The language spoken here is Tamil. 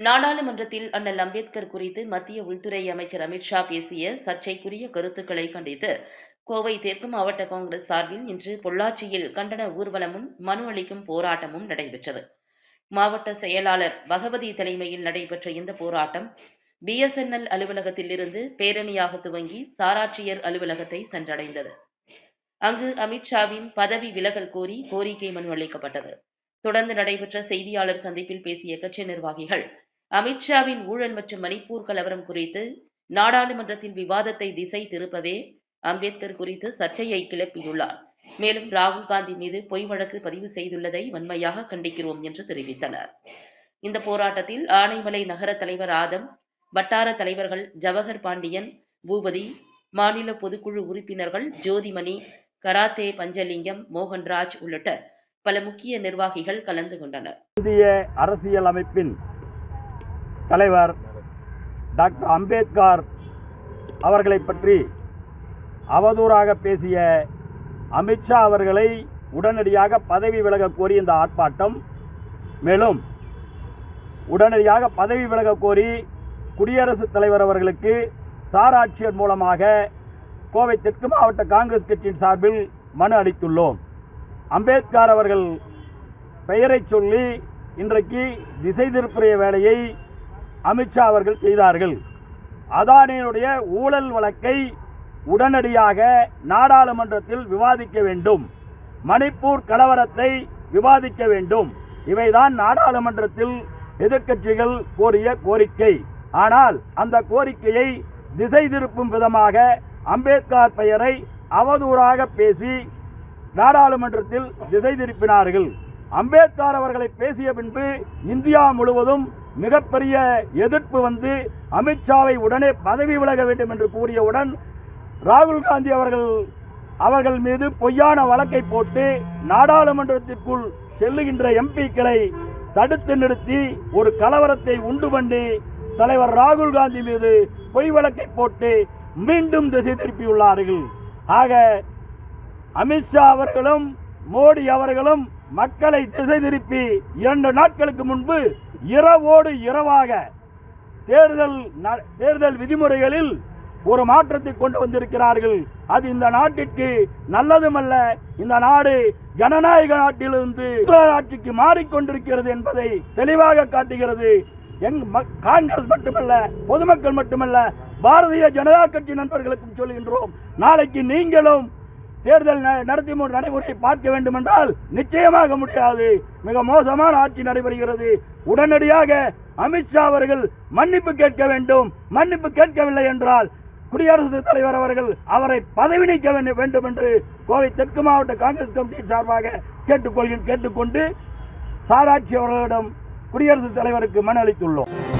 நாடாளுமன்றத்தில் அண்ணல் அம்பேத்கர் குறித்து மத்திய உள்துறை அமைச்சர் அமித்ஷா பேசிய சர்ச்சைக்குரிய கருத்துக்களை கண்டித்து கோவை தெற்கு மாவட்ட காங்கிரஸ் சார்பில் இன்று பொள்ளாச்சியில் கண்டன ஊர்வலமும் மனு அளிக்கும் போராட்டமும் நடைபெற்றது. மாவட்ட செயலாளர் பகவதி தலைமையில் நடைபெற்ற இந்த போராட்டம் பிஎஸ்என்எல் அலுவலகத்திலிருந்து பேரணியாக துவங்கி சாராட்சியர் அலுவலகத்தை சென்றடைந்தது. அங்கு அமித்ஷாவின் பதவி விலகல் கோரி கோரிக்கை மனு அளிக்கப்பட்டது. தொடர்ந்து நடைபெற்ற செய்தியாளர் சந்திப்பில் பேசிய கட்சி நிர்வாகிகள் அமித்ஷாவின் ஊழல் மற்றும் மணிப்பூர் கலவரம் குறித்து நாடாளுமன்றத்தின் விவாதத்தை திசை திருப்பவே அம்பேத்கர் குறித்து சர்ச்சையை கிளப்பியுள்ளார். மேலும் ராகுல் காந்தி மீது பொய் வழக்கு பதிவு செய்துள்ளதை வன்மையாக கண்டிக்கிறோம் என்று தெரிவித்தனர். இந்த போராட்டத்தில் ஆனைமலை நகர தலைவர் ஆதம் வட்டார தலைவர்கள் ஜவஹர் பாண்டியன் பூபதி மாநில பொதுக்குழு உறுப்பினர்கள் ஜோதிமணி கராத்தே பஞ்சலிங்கம் மோகன்ராஜ் உள்ளிட்ட பல முக்கிய நிர்வாகிகள் கலந்து கொண்டனர். இந்திய அரசியல் அமைப்பின் தலைவர் டாக்டர் அம்பேத்கார் அவர்களை பற்றி அவதூறாக பேசிய அமித்ஷா அவர்களை உடனடியாக பதவி விலக கோரி இந்த ஆர்ப்பாட்டம். மேலும் உடனடியாக பதவி விலக கோரி குடியரசுத் தலைவர் அவர்களுக்கு சாராட்சியர் மூலமாக கோவை தெற்கு மாவட்ட காங்கிரஸ் கட்சியின் சார்பில் மனு அளித்துள்ளோம். அம்பேத்கர் அவர்கள் பெயரை சொல்லி இன்றைக்கு திசை திருப்பிய வேலையை அமித்ஷா அவர்கள் செய்தார்கள். அதானியினுடைய ஊழல் வழக்கை உடனடியாக நாடாளுமன்றத்தில் விவாதிக்க வேண்டும். மணிப்பூர் கலவரத்தை விவாதிக்க வேண்டும். இவைதான் நாடாளுமன்றத்தில் எதிர்க்கட்சிகள் கோரிய கோரிக்கை. ஆனால் அந்த கோரிக்கையை திசை திருப்பும் விதமாக அம்பேத்கர் பெயரை அவதூறாக பேசி நாடாளுமன்றத்தில் திசை திருப்பினார்கள். அம்பேத்கர் அவர்களை பேசிய பின்பு இந்தியா முழுவதும் மிகப்பெரிய எதிர்ப்பு வந்து அமித்ஷாவை உடனே பதவி விலக வேண்டும் என்று கூறியவுடன் ராகுல் காந்தி அவர்கள் அவர்கள் மீது பொய்யான வழக்கை போட்டு நாடாளுமன்றத்திற்குள் செல்லுகின்ற எம்பிக்களை தடுத்து நிறுத்தி ஒரு கலவரத்தை உண்டு பண்ணி தலைவர் ராகுல் காந்தி மீது பொய் வழக்கை போட்டு மீண்டும் திசை திருப்பியுள்ளார்கள். ஆக அமித்ஷா அவர்களும் மோடி அவர்களும் மக்களை திசை திருப்பி இரண்டு நாட்களுக்கு முன்பு இரவோடு இரவாக தேர்தல் ந- தேர்தல் விதிமுறைகளில் ஒரு மாற்றத்தை கொண்டு வந்திருக்கிறார்கள். அது இந்த நாட்டிற்கு நல்லதுமல்ல. இந்த நாடு ஜனநாயக நாட்டிலிருந்து ஆட்சிக்கு மாறிக்கொண்டிருக்கிறது என்பதை தெளிவாக காட்டுகிறது. எங் காங்கிரஸ் மட்டுமல்ல பொதுமக்கள் மட்டுமல்ல பாரதிய ஜனதா கட்சி நண்பர்களுக்கும் சொல்கின்றோம். நாளைக்கு நீங்களும் தேர்தல் ந- நடத்தி நடைமுறையை பார்க்க வேண்டும் என்றால் நிச்சயமாக முடியாது. மிக மோசமான ஆட்சி நடைபெறுகிறது. உடனடியாக அமித்ஷா அவர்கள் மன்னிப்பு கேட்க வேண்டும். மன்னிப்பு கேட்கவில்லை என்றால் குடியரசுத் தலைவர் அவர்கள் அவரை பதவி நீக்க வேண்டும் என்று கோவை தெற்கு மாவட்ட காங்கிரஸ் கமிட்டியின் சார்பாக கேட்டுக்கொள்கிறேன் கேட்டுக்கொண்டு சாராட்சி அவர்களிடம் குடியரசுத் தலைவருக்கு மனு அளித்துள்ளோம்.